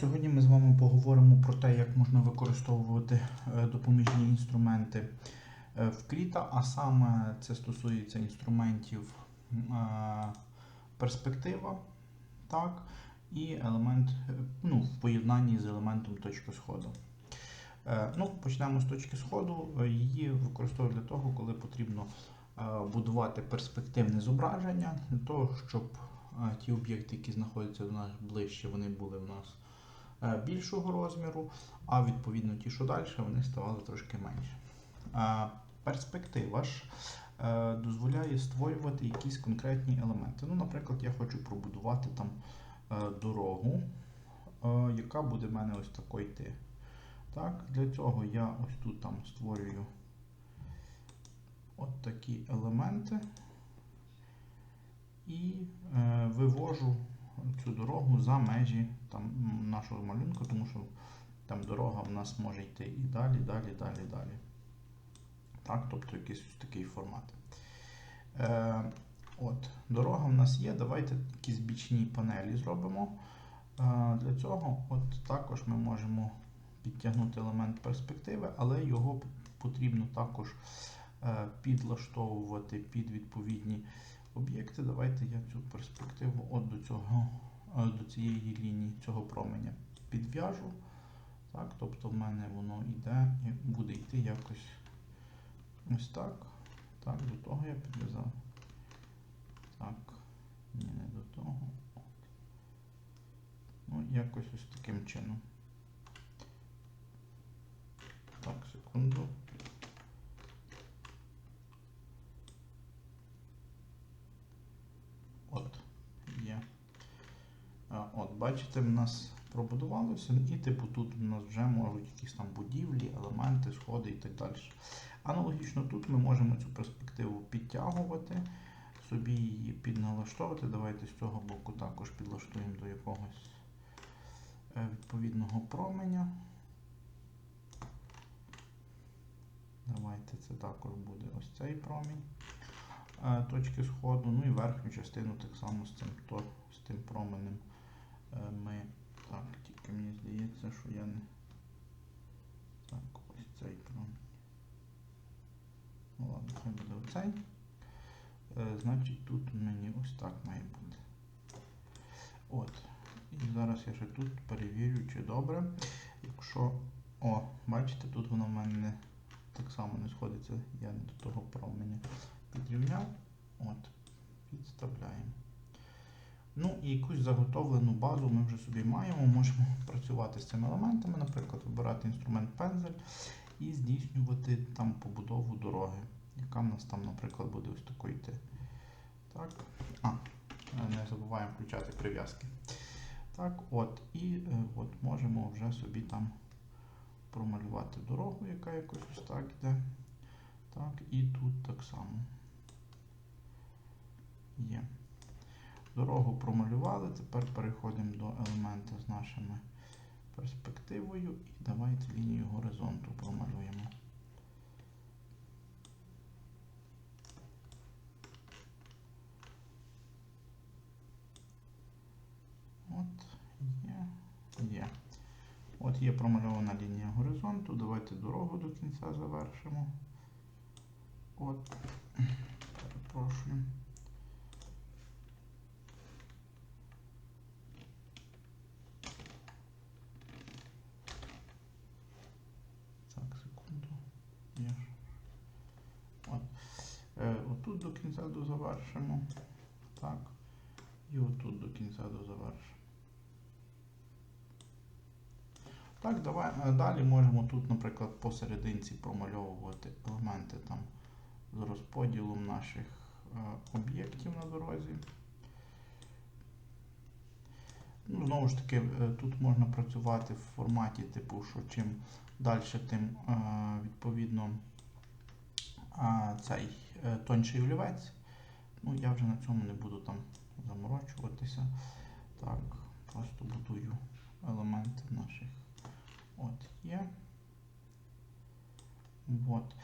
Сьогодні ми з вами поговоримо про те, як можна використовувати е, допоміжні інструменти е, в Кріта, а саме це стосується інструментів е, перспектива, так, і елемент ну, в поєднанні з елементом точки сходу. Ну, почнемо з точки сходу. Її використовують для того, коли потрібно будувати перспективне зображення, для того, щоб ті об'єкти, які знаходяться до нас ближче, вони були в нас більшого розміру, а відповідно ті, що далі, вони ставали трошки менше. Е, Перспектива ж е, дозволяє створювати якісь конкретні елементи. Ну, наприклад, я хочу пробудувати там е, дорогу, е, яка буде в мене ось такою йти. Так, для цього я ось тут там створюю от такі елементи і е, вивожу цю дорогу за межі там, нашого малюнка, тому що там дорога в нас може йти і далі, далі, далі, далі. Так, тобто якийсь такий формат. Е, от, дорога в нас є. Давайте якісь бічні панелі зробимо. Е, для цього от також ми можемо підтягнути елемент перспективи, але його потрібно також е, підлаштовувати під відповідні об'єкти. Давайте я цю перспективу от до цього, е, до цієї лінії цього променя підв'яжу. Так, тобто в мене воно йде і буде йти якось ось так. Так, до того я підв'язав. Так, ні, не до того. Ну, якось ось таким чином. Так, секунду. От, є. А, От, бачите, в нас пробудувалося, і типу тут у нас вже можуть якісь там будівлі, елементи, сходи і так далі. Аналогічно тут ми можемо цю перспективу підтягувати, собі її підналаштовувати. Давайте з цього боку також підлаштуємо до якогось е, відповідного променя. Давайте це також буде ось цей промінь е, точки сходу. Ну і верхню частину так само з цим, то, з тим променем ми. Так, тільки мені здається, що я не. Так, ось цей промінь. Ну ладно, хай буде оцей. Е, значить тут мені ось так має бути. От. І зараз я ще тут перевірю, чи добре. Якщо. О, бачите, тут воно в мене не так само не сходиться, я не до того променя підрівняв. От, підставляємо. Ну і якусь заготовлену базу ми вже собі маємо. Можемо працювати з цими елементами, наприклад, вибирати інструмент пензель і здійснювати там побудову дороги, яка в нас там, наприклад, буде ось такою йти. Так. А, не забуваємо включати прив'язки. Так, от, і е, от можемо вже собі там промалювати дорогу, яка якось ось так йде. Так, і тут так само є. Дорогу промалювали, тепер переходимо до елемента з нашими перспективою і давайте лінію горизонту промалюємо. От, є, є. От є промальована лінія горизонту. Давайте дорогу до кінця завершимо. От, перепрошую. Так, секунду. Є. ж. От. Е, отут до кінця дозавершимо. Так. І отут до дозавершимо. Так, давай, е, далі можемо тут, наприклад, посерединці промальовувати елементи там з розподілом наших е, об'єктів на дорозі. Ну, знову ж таки, е, тут можна працювати в форматі, типу, що чим далі, тим е, відповідно е, цей е, тонший олівець. Ну, я вже на цьому не буду там заморочуватися. Так, просто будую елементи наших. От є. От.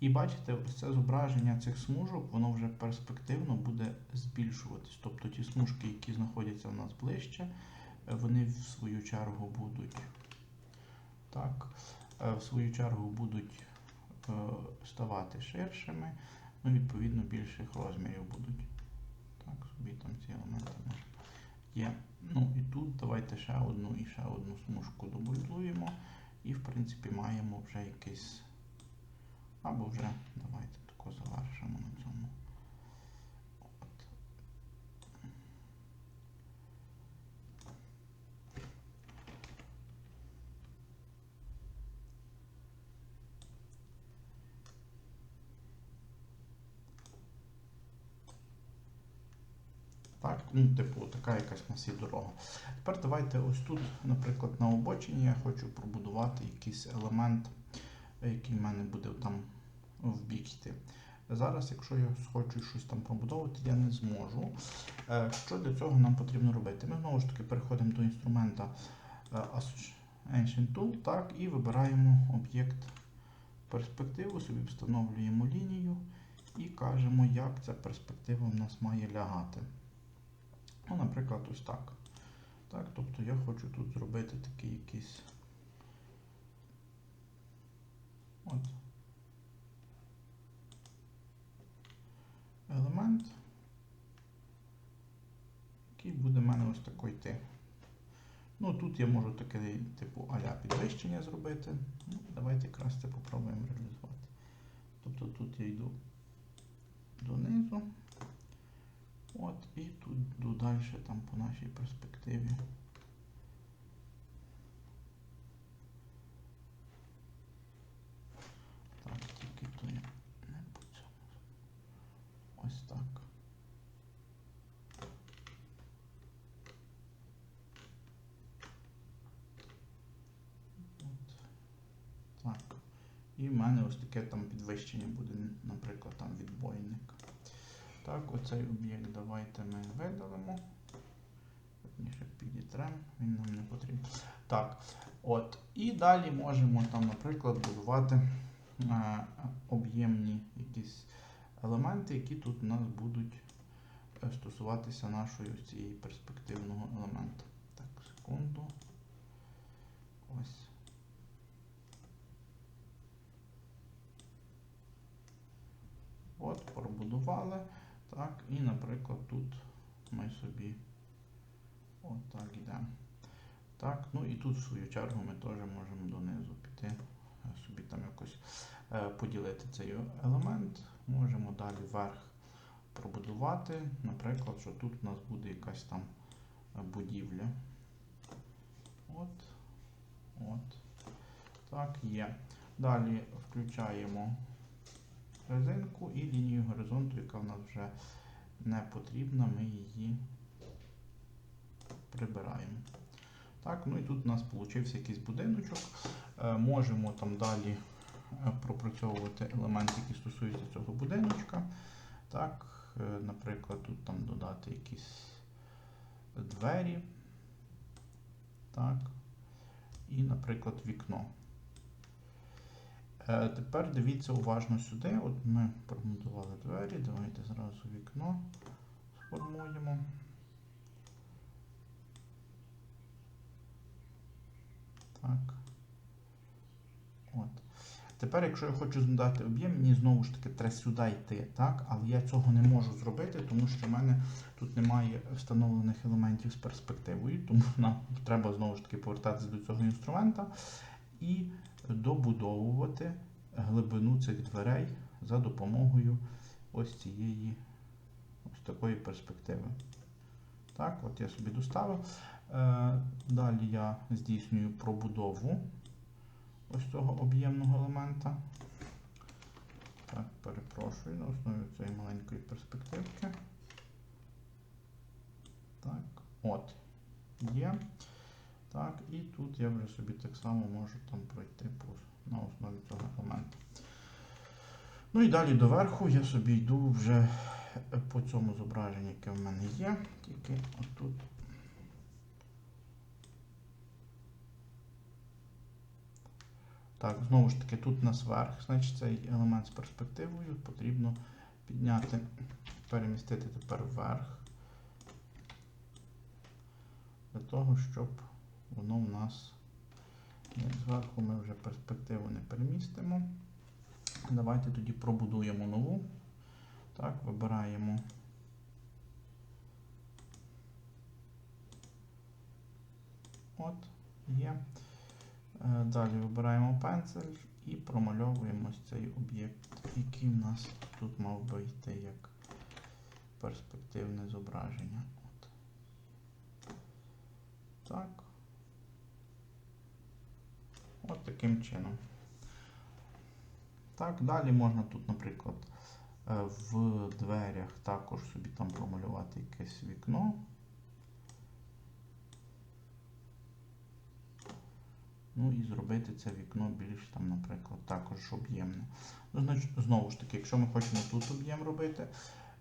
І бачите, ось це зображення цих смужок, воно вже перспективно буде збільшуватись. Тобто ті смужки, які знаходяться в нас ближче, вони в свою чергу будуть. Так, е, в свою чергу будуть е, ставати ширшими, ну, відповідно, більших розмірів будуть. Собі ці елементи є. Ну і тут давайте ще одну і ще одну смужку добудуємо. І, в принципі, маємо вже якийсь. Або вже давайте тако завершимо на цьому. От. Так, ну, типу, така якась нас є дорога. Тепер давайте ось тут, наприклад, на обочині я хочу пробудувати якийсь елемент, який в мене буде там в бік йти. Зараз, якщо я хочу щось там пробудовувати, я не зможу. Е, Що для цього нам потрібно робити? Ми знову ж таки переходимо до інструмента е, Ancient Tool так, і вибираємо об'єкт перспективу, собі встановлюємо лінію і кажемо, як ця перспектива в нас має лягати. Ну, наприклад, ось так. Так, Тобто я хочу тут зробити такий якийсь. От. Елемент, який буде в мене ось такий йти. Ну, тут я можу таке, типу, аля підвищення зробити. Ну, давайте якраз це попробуємо реалізувати. Тобто тут я йду донизу. От, і тут далі там по нашій перспективі. Так, тільки то я не по. Ось так. От. Так. І в мене ось таке там підвищення буде, наприклад, там відбойник. Так, оцей об'єкт давайте ми видалимо. Підітрем, він нам не потрібен. Так, от. І далі можемо там, наприклад, будувати е, об'ємні якісь елементи, які тут у нас будуть е, стосуватися нашої цієї перспективного елемента. Так, секунду. Ось. От, пробудували. Так, і, наприклад, тут ми собі отак йдемо. Так, ну і тут, в свою чергу, ми теж можемо донизу піти, е, собі там якось е, поділити цей елемент. Можемо далі вверх пробудувати. Наприклад, що тут у нас буде якась там будівля. От. От. Так, є. Далі включаємо резинку і лінію нас вже не потрібна, ми її прибираємо. Так, ну і тут у нас вийшов якийсь будиночок. Е, можемо там далі е, пропрацьовувати елементи, які стосуються цього будиночка. Так, е, наприклад, тут там додати якісь двері. Так. І, наприклад, вікно. Е, Тепер дивіться уважно сюди. От ми промонтували двері. Давайте зразу вікно сформуємо. Так. От. Тепер, якщо я хочу задати об'єм, мені знову ж таки треба сюди йти, так? але я цього не можу зробити, тому що в мене тут немає встановлених елементів з перспективою, тому нам треба знову ж таки повертатися до цього інструмента і добудовувати глибину цих дверей за допомогою ось цієї ось такої перспективи. Так, от я собі доставив. Е, Далі я здійснюю пробудову ось цього об'ємного елемента. Так, перепрошую на основі цієї маленької перспективки. Так, от, є. Так, і тут я вже собі так само можу там пройти по, на основі цього елемента. Ну і далі доверху я собі йду вже по цьому зображенню, яке в мене є, тільки отут. Так, знову ж таки, тут нас верх, значить цей елемент з перспективою потрібно підняти, перемістити тепер вверх. Для того, щоб воно в нас зверху ми вже перспективу не перемістимо. Давайте тоді пробудуємо нову. Так, вибираємо. От, є. Е, Далі вибираємо пензель і промальовуємо цей об'єкт, який в нас тут мав би йти як перспективне зображення. От. Так. От таким чином. Так, далі можна тут, наприклад, е, в дверях також собі там промалювати якесь вікно. Ну і зробити це вікно більш там, наприклад, також об'ємне. Ну, значить, знову ж таки, якщо ми хочемо тут об'єм робити,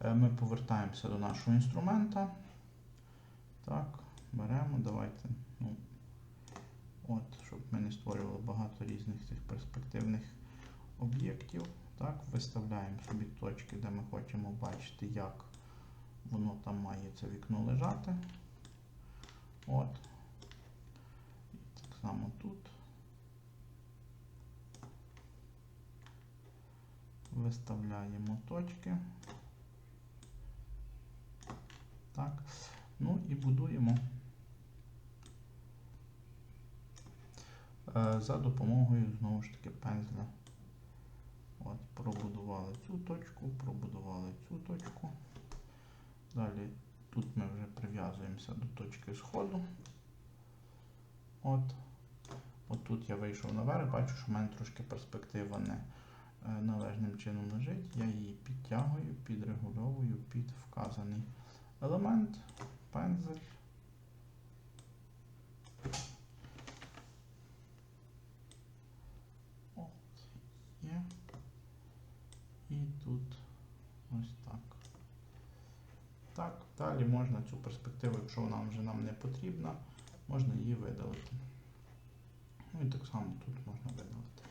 е, ми повертаємося до нашого інструмента. Так, беремо, давайте. От, щоб ми не створювали багато різних цих перспективних об'єктів. Так, виставляємо собі точки, де ми хочемо бачити, як воно там має це вікно лежати. От. І так само тут. Виставляємо точки. Так. Ну і будуємо за допомогою знову ж таки пензля. От, пробудували цю точку, пробудували цю точку. Далі тут ми вже прив'язуємося до точки сходу. От. От тут я вийшов наверх, бачу, що в мене трошки перспектива не е, належним чином лежить. Я її підтягую, підрегульовую під вказаний елемент, пензель. От, є. І тут ось так. Так, далі можна цю перспективу, якщо вона вже нам не потрібна, можна її видалити. Ну і так само тут можна видалити.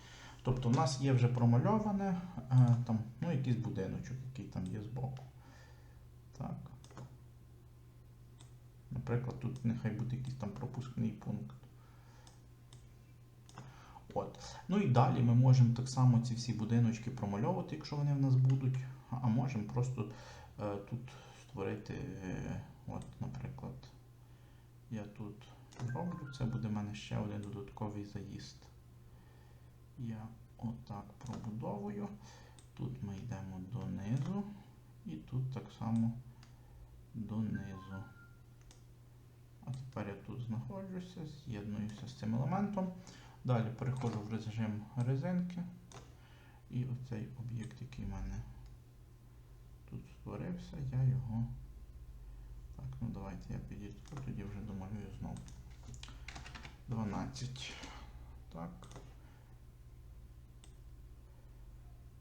Тобто в нас є вже промальоване е, там, ну, якийсь будиночок, який там є збоку. Так. Наприклад, тут нехай буде якийсь там пропускний пункт. От. Ну і далі ми можемо так само ці всі будиночки промальовувати, якщо вони в нас будуть. А можемо просто е, тут створити, е, от, наприклад, я тут роблю, це буде в мене ще один додатковий заїзд. Я отак пробудовую. Тут ми йдемо донизу і тут так само донизу. А тепер я тут знаходжуся, з'єднуюся з цим елементом. Далі переходжу в режим резинки. І оцей об'єкт, який в мене створився, я його. Так, ну давайте я підійду, тоді вже домалюю знову. 12. Так.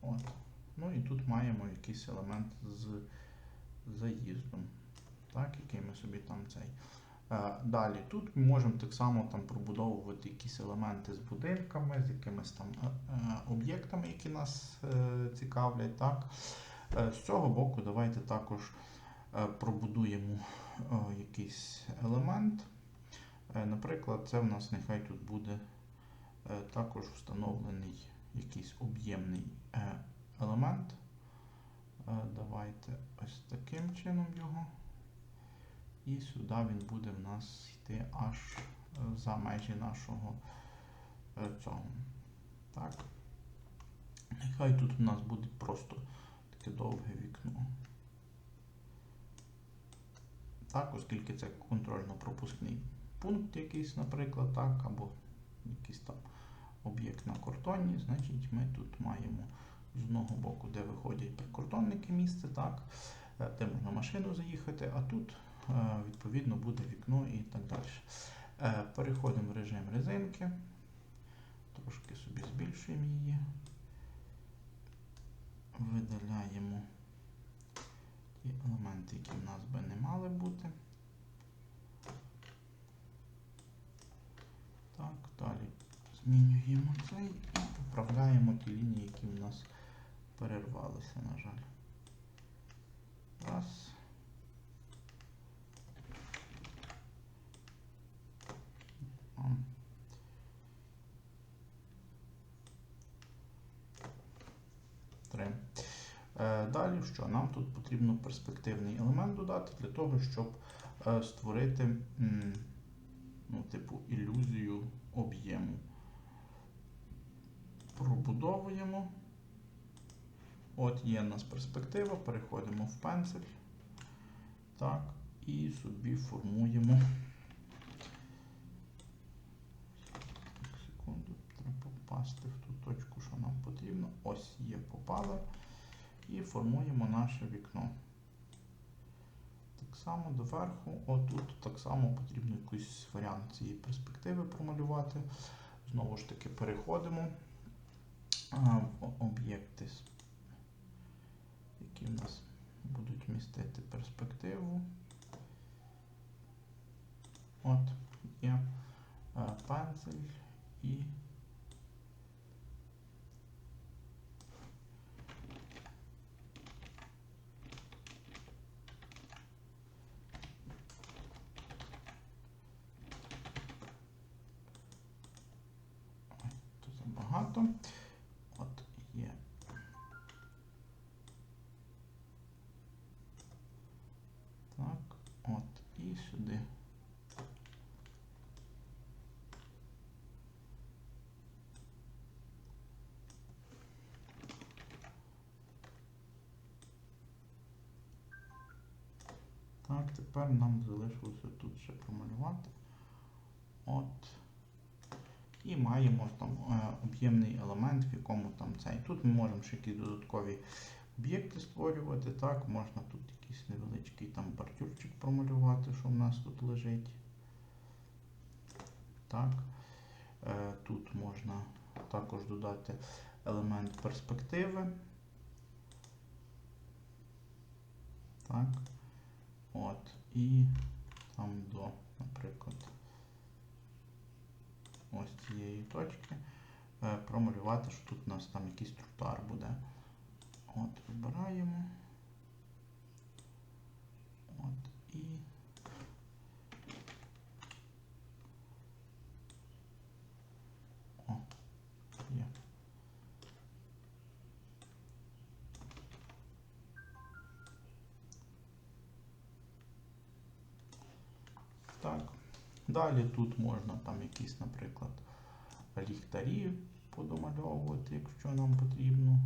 От. Ну і тут маємо якийсь елемент з заїздом, так, який ми собі там цей. Е, Далі тут ми можемо так само там пробудовувати якісь елементи з будинками, з якимись там е, е, об'єктами, які нас цікавлять. Так. Е, З цього боку давайте також е, пробудуємо е, якийсь елемент. Наприклад, це в нас нехай тут буде також встановлений якийсь об'ємний елемент. Давайте ось таким чином його. І сюди він буде в нас йти аж за межі нашого цього. Так. Нехай тут у нас буде просто таке довге вікно. Так, оскільки це контрольно-пропускний пункт якийсь, наприклад, так, або якийсь там об'єкт на кордоні, значить ми тут маємо з одного боку, де виходять прикордонники місце, так, е, де можна машину заїхати, а тут е, відповідно буде вікно і так далі. Е, Переходимо в режим резинки, трошки собі збільшуємо її, видаляємо ті елементи, які в нас би не мали бути. Так, далі змінюємо цей і поправляємо ті лінії, які в нас перервалися, на жаль. Раз. Далі, що нам тут потрібно перспективний елемент додати для того, щоб е, створити ну, типу, ілюзію об'єму. Пробудовуємо. От є в нас перспектива, переходимо в пензель. Так, і собі формуємо. Секунду, треба попасти в ту точку, що нам потрібно. Ось є, попали. І формуємо наше вікно. Так само доверху, отут так само потрібно якийсь варіант цієї перспективи промалювати. Знову ж таки, переходимо в об'єкти, які в нас будуть містити перспективу. От є е, пензель і Ой, тут забагато. От є. Так, от і сюди. Так, тепер нам залишилося тут ще промалювати. От. І маємо там е, об'ємний елемент, в якому там цей. Тут ми можемо ще якісь додаткові об'єкти створювати. Так, можна тут якийсь невеличкий там бордюрчик промалювати, що в нас тут лежить. Так. Е, тут можна також додати елемент перспективи. Так. От. І там до, наприклад, ось цієї точки е, промалювати, що тут у нас там якийсь тротуар буде. От, вибираємо. От, і О, є. Так. Далі тут можна там якісь, наприклад, ліхтарі подомальовувати, якщо нам потрібно,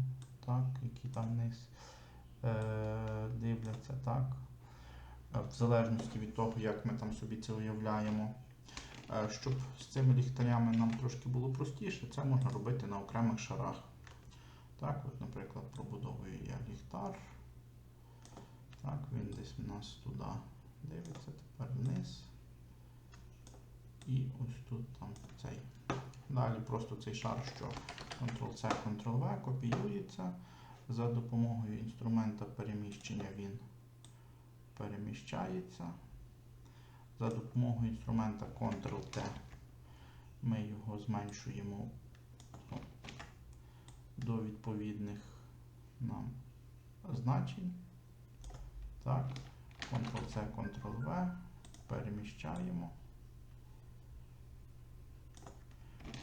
так, які там вниз е, дивляться, так. Е, В залежності від того, як ми там собі це уявляємо. Е, Щоб з цими ліхтарями нам трошки було простіше, це можна робити на окремих шарах. Так, от, наприклад, пробудовую я ліхтар. Так, він десь у нас туди дивиться, тепер вниз. І ось тут там цей. Далі просто цей шар, що Ctrl-C, Ctrl-V копіюється. За допомогою інструмента переміщення він переміщається. За допомогою інструмента Ctrl-T ми його зменшуємо до відповідних нам значень. Так, Ctrl-C, Ctrl-V, переміщаємо.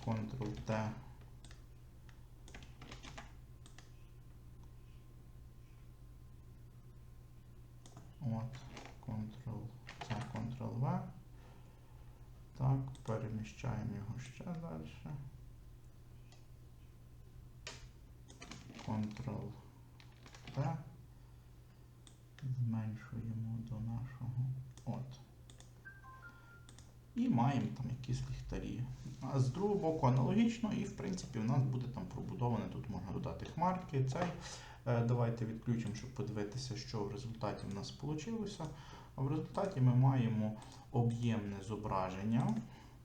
Ctrl-T. От, Ctrl-C, Ctrl-V. Так, переміщаємо його ще далі. Ctrl-T. Зменшуємо до нашого. От. І маємо там якісь ліхтарі. А з другого боку аналогічно, і в принципі у нас буде там пробудоване, тут можна додати хмарки. Цей. Е, Давайте відключимо, щоб подивитися, що в результаті в нас вийшло. А в результаті ми маємо об'ємне зображення,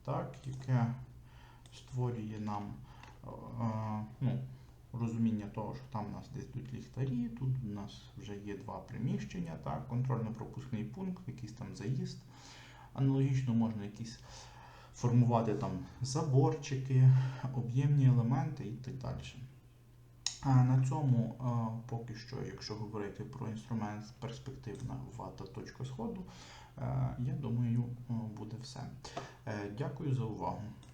так, яке створює нам е, ну, розуміння того, що там у нас десь тут ліхтарі, тут у нас вже є два приміщення, так, контрольно-пропускний пункт, якийсь там заїзд. Аналогічно можна якісь формувати там заборчики, об'ємні елементи і так далі. А на цьому поки що, якщо говорити про інструмент перспективна вата точка сходу, е, я думаю, е, буде все. Е, Дякую за увагу.